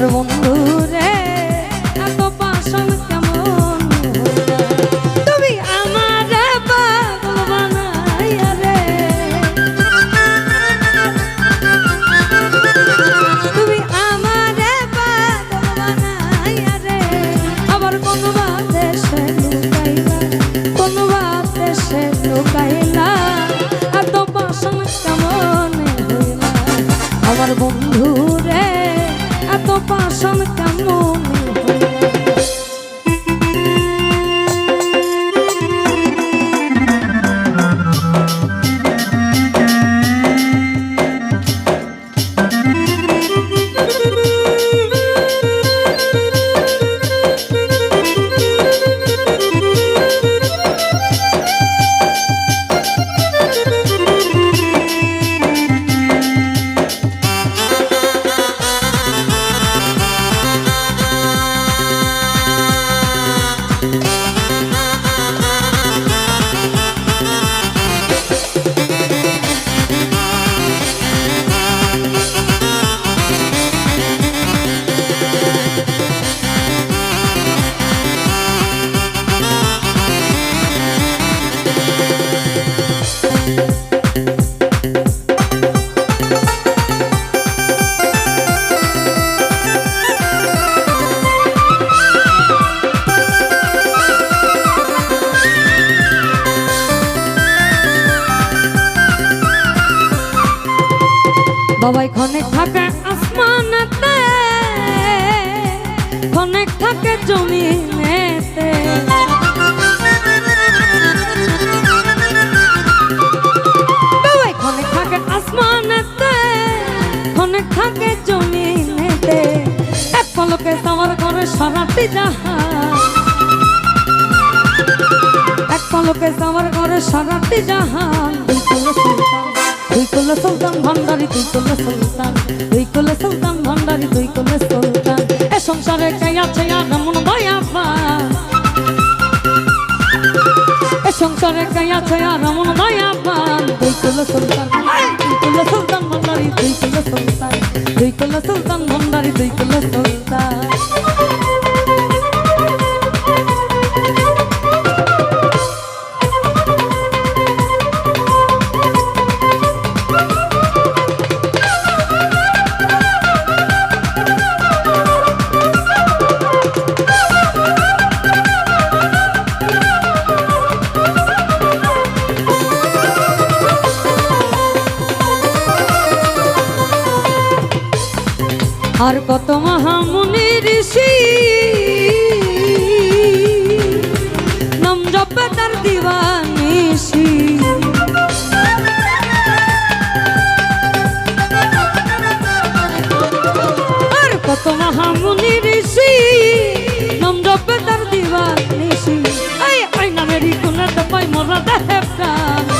আমার বন্ধু রে। এত পাশান কেমন? তুমি আমার তুমি আমার পাগল বানাইয়া রে। আবার কোন বাদেশে লুকাইলা কোন ক্ষণে থাকে জমিনেতে। বাবাই ক্ষণে থাকে ক্ষণে থাকে জমিনেতে। এক পলকে তোমার ঘরে সারাটি জাহান এক পলকে আমার ঘরে সারাটি জাহান দুই কোলে সুলতান সুলতান ভান্ডারি দুই কোলে সুলতান। দুই কোলে সুলতান, ভান্ডারি দুই কোলে সুলতান। এ সংসারে কে আছে আর এমন দয়াবা এ সংসারে কে আছে আর এমন দয়াবান দুই কোলে সুলতান দুই কোলে সুলতান কলে সুলতান। ভান্ডারি দুই কলে সুলতান। আর কত মহামুনি ঋষি। নাম জপে তার দিবানিসি আর কত মহামুনি ঋষি। নাম জপে তার দিবানিসি এই নামেরই কোনাতে পাই মরা দেহে প্রাণ।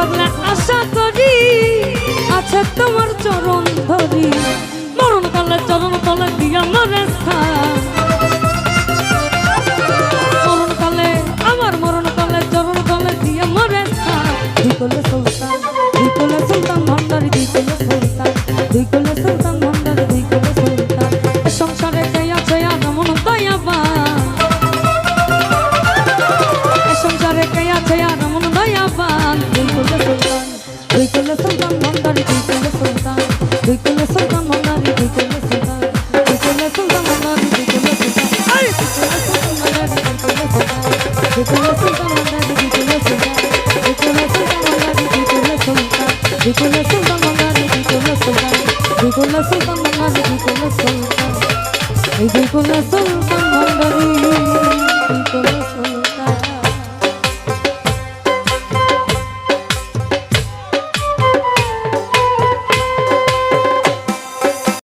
পাগলা আশা করি, আছে তোমার চরণ ধরি। মরণ কালে চরণ তলে দিয়া মরে মরণ কালে, আমার মরণ কালে চরণ কালে দিয়ে মরে কোলে কোলে কোলে কোলে সংসারে কে আছে আর মন দয়াবান Ricola Sultana, Ricola Sultana, Ricola Sultana, Ricola Sultana, Ricola Sultana, Ricola Sultana,